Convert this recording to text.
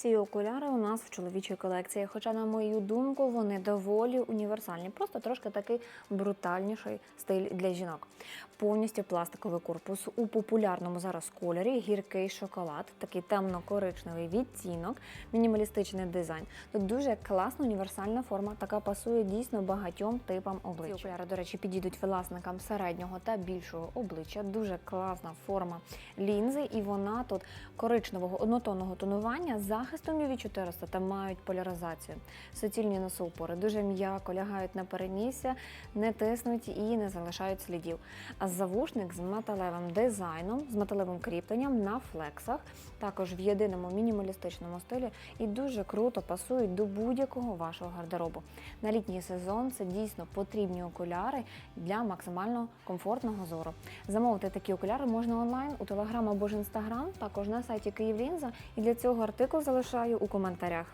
Ці окуляри у нас в чоловічій колекції, хоча, на мою думку, вони доволі універсальні, просто трошки такий брутальніший стиль для жінок. Повністю пластиковий корпус у популярному зараз кольорі, гіркий шоколад, такий темно-коричневий відтінок, мінімалістичний дизайн. Тут дуже класна універсальна форма, така пасує дійсно багатьом типам обличчя. Ці окуляри, до речі, підійдуть власникам середнього та більшого обличчя. Дуже класна форма лінзи, і вона тут коричневого однотонного тонування з захистом UV 400 та мають поляризацію. Суцільні носоупори дуже м'яко лягають на перенісся, не тиснуть і не залишають слідів. А завушник з металевим дизайном, з металевим кріпленням на флексах, також в єдиному мінімалістичному стилі і дуже круто пасують до будь-якого вашого гардеробу. На літній сезон це дійсно потрібні окуляри для максимально комфортного зору. Замовити такі окуляри можна онлайн у Телеграм або ж Інстаграм, також на сайті Київлінза. І для цього артикул залишаю у коментарях.